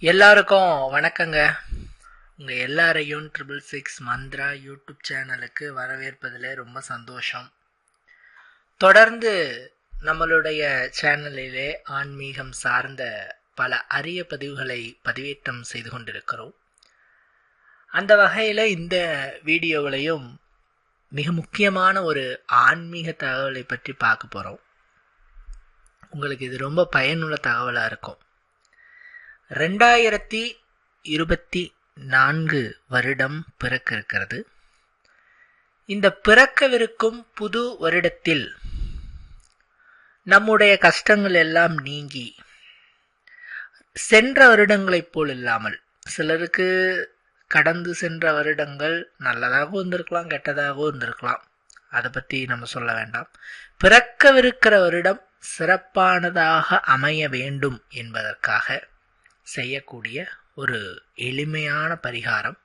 எல்லாருக்கும் வணக்கங்க. உங்கள் எல்லாரையும் ட்ரிபிள் சிக்ஸ் மந்த்ரா யூடியூப் சேனலுக்கு வரவேற்பதில் ரொம்ப சந்தோஷம். தொடர்ந்து நம்மளுடைய சேனலிலே ஆன்மீகம் சார்ந்த பல அரிய பதிவுகளை பதிவேற்றம் செய்து கொண்டிருக்கிறோம். அந்த வகையில் இந்த வீடியோவிலையும் மிக முக்கியமான ஒரு ஆன்மீக தகவலை பற்றி பார்க்க போகிறோம் உங்களுக்கு இது ரொம்ப பயனுள்ள தகவலாக இருக்கும். ரெண்டாயிரத்தி இருபத்தி நான்கு வருடம் பிறக்க இருக்கிறது இந்த பிறக்கவிருக்கும் புது வருடத்தில் நம்முடைய கஷ்டங்கள் எல்லாம் நீங்கி சென்ற வருடங்களைப் போல் இல்லாமல் சிலருக்கு கடந்து சென்ற வருடங்கள் நல்லதாகவும் இருந்திருக்கலாம் கெட்டதாகவும் இருந்திருக்கலாம் அதை பற்றி நம்ம சொல்ல வேண்டாம். பிறக்கவிருக்கிற வருடம் சிறப்பானதாக அமைய வேண்டும் என்பதற்காக செய்யக்கூடிய ஒரு எளிமையான பரிகாரம்.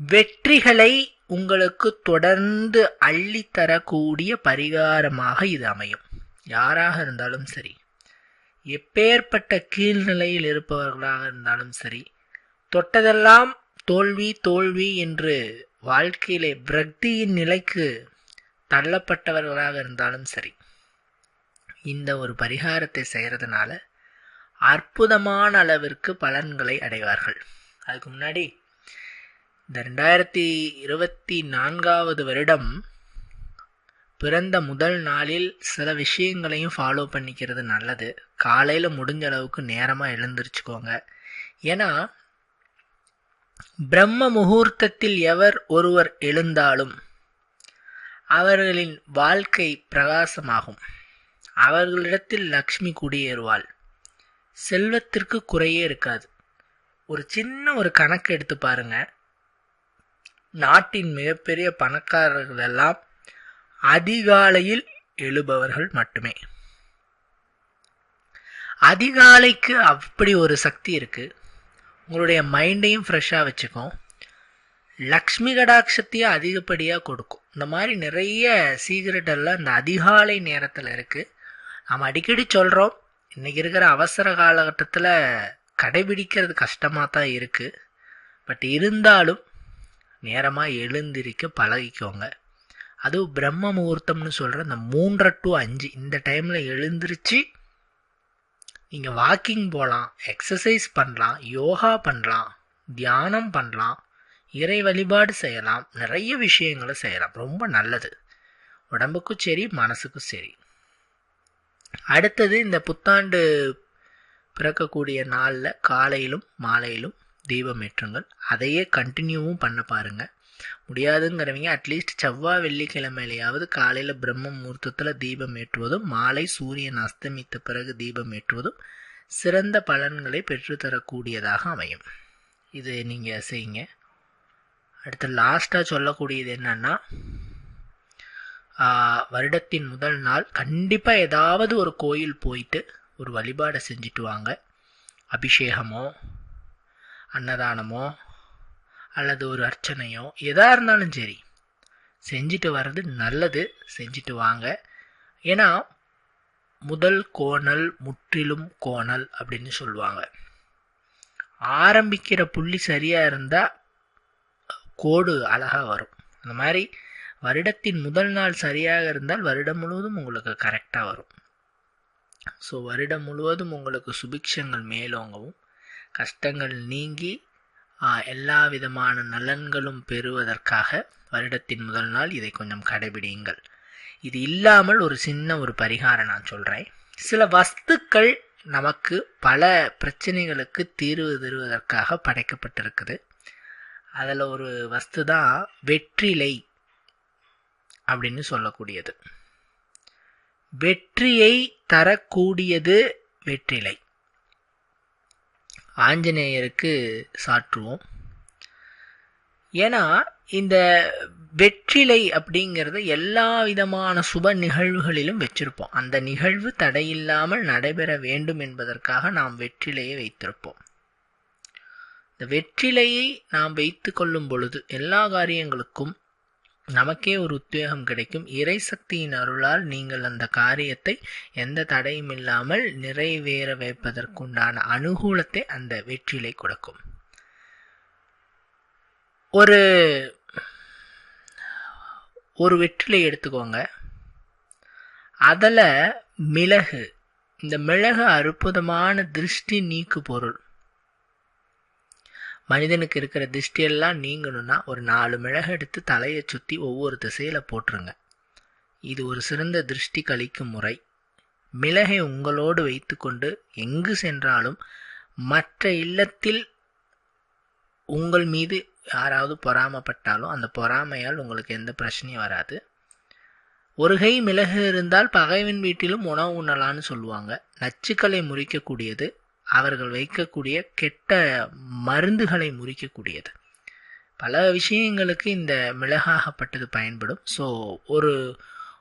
வெற்றிகளை உங்களுக்கு தொடர்ந்து அள்ளித்தரக்கூடிய பரிகாரமாக இது அமையும். யாராக இருந்தாலும் சரி எப்பேற்பட்ட கீழ்நிலையில் இருப்பவர்களாக இருந்தாலும் சரி தொட்டதெல்லாம் தோல்வி தோல்வி என்று வாழ்க்கையிலே பிரக்தியின் நிலைக்கு தள்ளப்பட்டவர்களாக இருந்தாலும் சரி இந்த ஒரு பரிகாரத்தை செய்கிறதுனால அற்புதமான அளவிற்கு பலன்களை அடைவார்கள். அதுக்கு முன்னாடி இந்த ரெண்டாயிரத்தி இருபத்தி நான்காவது வருடம் பிறந்த முதல் நாளில் சில விஷயங்களையும் ஃபாலோ பண்ணிக்கிறது நல்லது. காலையில் முடிஞ்ச அளவுக்கு நேரமாக எழுந்திரிச்சுக்கோங்க. ஏன்னா பிரம்ம முகூர்த்தத்தில் எவர் ஒருவர் எழுந்தாலும் அவர்களின் வாழ்க்கை பிரகாசமாகும். அவர்களிடத்தில் லக்ஷ்மி குடியேறுவாள். செல்வத்திற்கு குறையே இருக்காது. ஒரு சின்ன ஒரு கணக்கு எடுத்து பாருங்க. நாட்டின் மிகப்பெரிய பணக்காரர்கள் எல்லாம் அதிகாலையில் எழுபவர்கள் மட்டுமே. அதிகாலைக்கு அப்படி ஒரு சக்தி இருக்கு. உங்களுடைய மைண்டையும் ஃப்ரெஷ்ஷாக வச்சுக்கும். லக்ஷ்மி கடாட்சத்தையும் அதிகப்படியாக கொடுக்கும். இந்த மாதிரி நிறைய சீக்ரெட் எல்லாம் இந்த அதிகாலை நேரத்தில் இருக்குது நம்ம அடிக்கடி சொல்கிறோம் இன்றைக்கி இருக்கிற அவசர காலகட்டத்தில் கடைபிடிக்கிறது கஷ்டமாக தான் இருக்குது பட் இருந்தாலும் நேரமாக எழுந்திருக்க பழகிக்கோங்க. அதுவும் பிரம்ம முகூர்த்தம்னு சொல்கிற இந்த மூன்றரை டு அஞ்சு இந்த டைமில் எழுந்திருச்சு நீங்கள் வாக்கிங் போகலாம் எக்ஸசைஸ் பண்ணலாம் யோகா பண்ணலாம் தியானம் பண்ணலாம் இறை வழிபாடு செய்யலாம் நிறைய விஷயங்களை செய்யலாம். ரொம்ப நல்லது. உடம்புக்கும் சரி மனசுக்கும் சரி. அடுத்தது இந்த புத்தாண்டு பிறக்கக்கூடிய நாளில் காலையிலும் மாலையிலும் தீபம் ஏற்றுங்கள். அதையே கண்டினியூவும் பண்ண பாருங்கள் முடியாதுங்கிறவங்க அட்லீஸ்ட் செவ்வாய் வெள்ளிக்கிழமையிலையாவது காலையில் பிரம்ம முகூர்த்தத்தில் தீபம் ஏற்றுவதும் மாலை சூரியன் அஸ்தமித்த பிறகு தீபம் ஏற்றுவதும் சிறந்த பலன்களை பெற்றுத்தரக்கூடியதாக அமையும். இது நீங்கள் செய்யுங்க. அடுத்து லாஸ்ட்டாக சொல்லக்கூடியது என்னன்னா வருடத்தின் முதல் நாள் கண்டிப்பாக ஏதாவது ஒரு கோயில் போயிட்டு ஒரு வழிபாடை செஞ்சுட்டு வாங்க. அபிஷேகமோ அன்னதானமோ அல்லது ஒரு அர்ச்சனையோ எதாக இருந்தாலும் சரி செஞ்சுட்டு வர்றது நல்லது செஞ்சுட்டு வாங்க. ஏன்னா முதல் கோணல் முற்றிலும் கோணல் அப்படின்னு சொல்லுவாங்க. ஆரம்பிக்கிற புள்ளி சரியாக இருந்தால் கோடு அழகாக வரும். அந்த மாதிரி வருடத்தின் முதல் நாள் சரியாக இருந்தால் வருடம் முழுவதும் உங்களுக்கு கரெக்டாக வரும். ஸோ வருடம் முழுவதும் உங்களுக்கு சுபிக்ஷங்கள் மேலோங்கவும் கஷ்டங்கள் நீங்கி எல்லா விதமான நலன்களும் பெறுவதற்காக வருடத்தின் முதல் நாள் இதை கொஞ்சம் கடைபிடியுங்கள். இது இல்லாமல் ஒரு சின்ன ஒரு பரிகாரம் நான் சொல்கிறேன் சில வஸ்துக்கள் நமக்கு பல பிரச்சனைகளுக்கு தீர்வு தருவதற்காக படைக்கப்பட்டிருக்குது. அதில் ஒரு வஸ்து தான் வெற்றிலை. அப்படின்னு சொல்லக்கூடியது. வெற்றியை தரக்கூடியது வெற்றிலை. ஆஞ்சநேயருக்கு சாற்றுவோம். ஏன்னா இந்த வெற்றிலை அப்படிங்கிறது எல்லா விதமான சுப நிகழ்வுகளிலும் வச்சிருப்போம். அந்த நிகழ்வு தடையில்லாமல் நடைபெற வேண்டும் என்பதற்காக நாம் வெற்றிலையை வைத்திருப்போம். இந்த வெற்றிலையை நாம் வைத்து கொள்ளும் பொழுது எல்லா காரியங்களுக்கும் நமக்கே ஒரு உத்வேகம் கிடைக்கும். இறை சக்தியின் அருளால் நீங்கள் அந்த காரியத்தை எந்த தடையும் இல்லாமல் நிறைவேற வைப்பதற்குண்டான அனுகூலத்தை அந்த வெற்றிலை கொடுக்கும். ஒரு ஒரு வெற்றிலை எடுத்துக்கோங்க. அதில் மிளகு இந்த மிளகு அற்புதமான திருஷ்டி நீக்கு பொருள். மனிதனுக்கு இருக்கிற திருஷ்டியெல்லாம் நீங்கணும்னா ஒரு நாலு மிளகு எடுத்து தலையை சுற்றி ஒவ்வொரு திசையில் போட்டுருங்க. இது ஒரு சிறந்த திருஷ்டி கழிக்கும் முறை. மிளகை உங்களோடு வைத்துக்கொண்டு எங்கு சென்றாலும் மற்ற இல்லத்தில் உங்கள் மீது யாராவது பொறாமப்பட்டாலும் அந்த பொறாமையால் உங்களுக்கு எந்த பிரச்சனையும் வராது. ஒரு கை மிளகு இருந்தால் பகைவன் வீட்டிலும் உணவு உண்ணலான்னு சொல்லுவாங்க. நச்சுக்களை முறிக்கக்கூடியது. அவர்கள் வைக்கக்கூடிய கெட்ட மருந்துகளை முறிக்கக்கூடியது. பல விஷயங்களுக்கு இந்த மிளகாகப்பட்டது பயன்படும். ஸோ ஒரு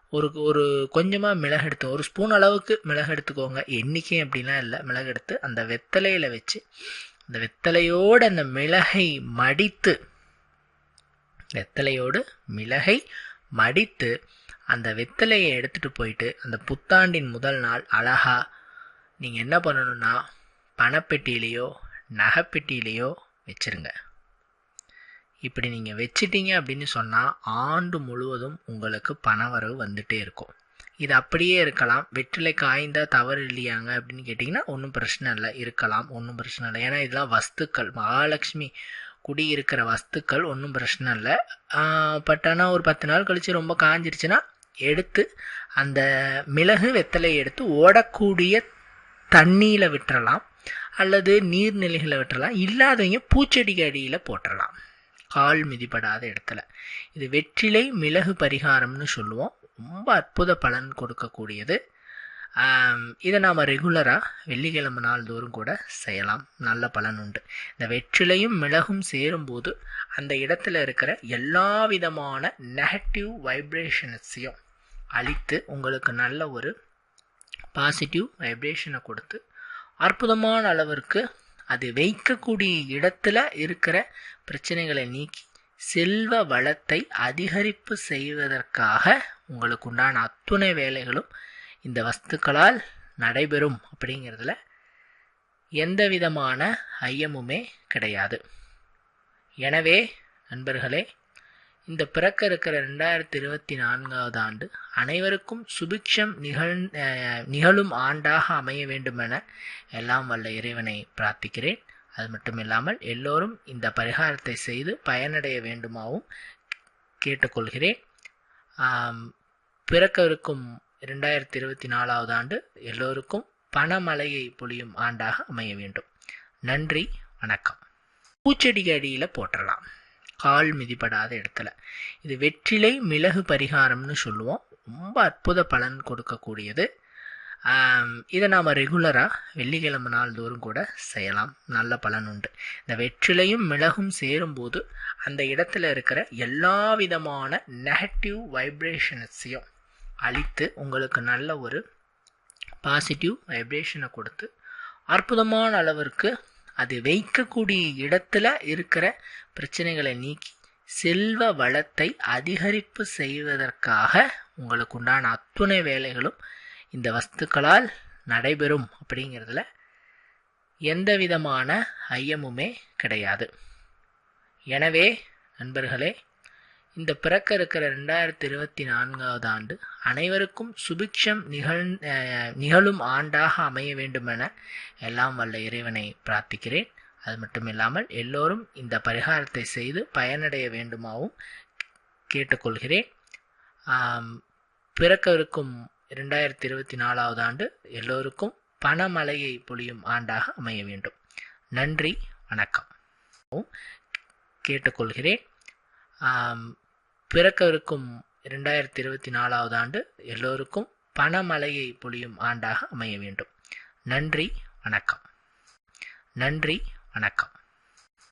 ஒரு ஒரு கொஞ்சமாக மிளகு எடுத்து ஒரு ஸ்பூன் அளவுக்கு மிளகு எடுத்துக்கோங்க. எண்ணிக்கை அப்படிலாம் இல்லை. மிளகு எடுத்து அந்த வெத்தலையில் வச்சு அந்த வெத்தலையோடு அந்த மிளகை மடித்து வெத்தலையோடு மிளகை மடித்து அந்த வெத்தலையை எடுத்துகிட்டு போயிட்டு அந்த புத்தாண்டின் முதல் நாள் அழகாக நீங்கள் என்ன பண்ணணும்னா பணப்பெட்டியிலையோ நகைப்பெட்டியிலையோ வச்சுருங்க. இப்படி நீங்கள் வச்சிட்டீங்க அப்படின்னு சொன்னால் ஆண்டு முழுவதும் உங்களுக்கு பணவரவு வந்துட்டே இருக்கும். இது அப்படியே இருக்கலாம். வெற்றிலை காய்ந்தா தவறு இல்லையாங்க அப்படின்னு கேட்டிங்கன்னா ஒன்றும் பிரச்சனை இல்லை. இருக்கலாம் ஒன்றும் பிரச்சனை இல்லை. ஏன்னா இதெல்லாம் வஸ்துக்கள். மகாலட்சுமி குடியிருக்கிற வஸ்துக்கள் ஒன்றும் பிரச்சனை இல்லை. பட் ஆனால் ஒரு பத்து நாள் கழித்து ரொம்ப காஞ்சிருச்சுன்னா எடுத்து அந்த மிளகு வெத்தலையை எடுத்து ஓடக்கூடிய தண்ணியில் விட்டுறலாம். அல்லது நீர்நிலைகளை வெட்டலாம். இல்லாதவங்க பூச்செடிக்கு அடியில் போட்டலாம். கால் மிதிப்படாத இடத்துல. இது வெற்றிலை மிளகு பரிகாரம்னு சொல்லுவோம். ரொம்ப அற்புத பலன் கொடுக்கக்கூடியது. இதை நாம் ரெகுலராக வெள்ளிக்கிழமை நாள்தோறும் கூட செய்யலாம். நல்ல பலன் உண்டு. இந்த வெற்றிலையும் மிளகும் சேரும்போது அந்த இடத்துல இருக்கிற எல்லா விதமான நெகட்டிவ் வைப்ரேஷன்ஸையும் அழித்து உங்களுக்கு நல்ல ஒரு பாசிட்டிவ் வைப்ரேஷனை கொடுத்து அற்புதமான அளவிற்கு அது வைக்கக்கூடிய இடத்துல இருக்கிற பிரச்சனைகளை நீக்கி செல்வ வளத்தை அதிகரிப்பு செய்வதற்காக உங்களுக்கு உண்டான அத்துணை வேலைகளும் இந்த வஸ்துக்களால் நடைபெறும் அப்படிங்கிறதுல எந்த விதமான ஐயமுமே கிடையாது. எனவே நண்பர்களே இந்த பிறக்க இருக்கிற ரெண்டாயிரத்தி இருபத்தி நான்காவது ஆண்டு அனைவருக்கும் சுபிக்ஷம் நிகழ் நிகழும் ஆண்டாக அமைய வேண்டுமென எல்லாம் வல்ல இறைவனை பிரார்த்திக்கிறேன். அது மட்டும் இல்லாமல் எல்லோரும் இந்த பரிகாரத்தை செய்து பயனடைய வேண்டுமாவும் கேட்டுக்கொள்கிறேன். பிறக்கவிருக்கும் இரண்டாயிரத்தி இருபத்தி நாலாவது ஆண்டு எல்லோருக்கும் பணமழையை பொழியும் ஆண்டாக அமைய வேண்டும். நன்றி வணக்கம். பூச்செடிக்கு அடியில் போற்றலாம். கால் மிதிப்படாத இடத்துல. இது வெற்றிலை மிளகு பரிகாரம்னு சொல்லுவோம். ரொம்ப அற்புத பலன் கொடுக்கக்கூடியது. இதை நாம் ரெகுலராக வெள்ளிக்கிழமை நாள்தோறும் கூட செய்யலாம். நல்ல பலன் உண்டு. இந்த வெற்றிலையும் மிளகும் சேரும்போது அந்த இடத்துல இருக்கிற எல்லா விதமான நெகட்டிவ் வைப்ரேஷன்ஸையும் அழித்து உங்களுக்கு நல்ல ஒரு பாசிட்டிவ் வைப்ரேஷனை கொடுத்து அற்புதமான அளவிற்கு அது வைக்கக்கூடிய இடத்துல இருக்கிற பிரச்சனைகளை நீக்கி செல்வ வளத்தை அதிகரிப்பு செய்வதற்காக உங்களுக்கு உண்டான அத்துணை வேலைகளும் இந்த வஸ்துக்களால் நடைபெறும் அப்படிங்கிறதுல எந்த விதமான ஐயமுமே கிடையாது. எனவே நண்பர்களே இந்த பிறக்க இருக்கிற ரெண்டாயிரத்தி இருபத்தி நான்காவது ஆண்டு அனைவருக்கும் சுபிக்ஷம் நிகழ் நிகழும் ஆண்டாக அமைய வேண்டுமென எல்லாம் வல்ல இறைவனை பிரார்த்திக்கிறேன். அது மட்டும் இல்லாமல் எல்லோரும் இந்த பரிகாரத்தை செய்து பயனடைய வேண்டுமாவும் கேட்டுக்கொள்கிறேன். பிறக்கவிருக்கும் இரண்டாயிரத்தி இருபத்தி நாலாவது ஆண்டு எல்லோருக்கும் பணமழையை பொழியும் ஆண்டாக அமைய வேண்டும். நன்றி வணக்கம். கேட்டுக்கொள்கிறேன். பிறக்கவிருக்கும் இரண்டாயிரத்தி இருபத்தி நாலாவது ஆண்டு எல்லோருக்கும் பணமழையை பொழியும் ஆண்டாக அமைய வேண்டும். நன்றி வணக்கம். நன்றி வணக்கம்.